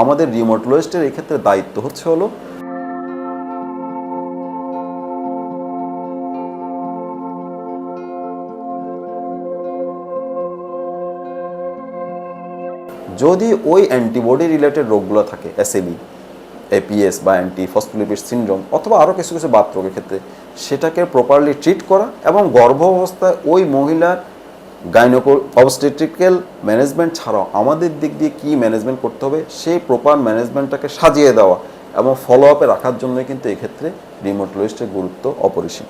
আমাদের রিমোটোলজিস্টের এক্ষেত্রে দায়িত্ব হচ্ছে হলো যদি ওই অ্যান্টিবডি রিলেটেড রোগগুলো থাকে এসএবি এপিএস বা অ্যান্টি ফসফোলিপিড সিনড্রোম অথবা আরও কিছু কিছু বাত রোগের ক্ষেত্রে, সেটাকে প্রপারলি ট্রিট করা এবং গর্ভ অবস্থায় ওই মহিলার গাইনোকো অবস্টেট্রিক্যাল ম্যানেজমেন্ট ছাড়াও আমাদের দিক দিয়ে কী ম্যানেজমেন্ট করতে হবে, সেই প্রপার ম্যানেজমেন্টটাকে সাজিয়ে দেওয়া এবং ফলো আপে রাখার জন্য কিন্তু এক্ষেত্রে রিমোট লোয়েস্টের গুরুত্ব অপরিসীম।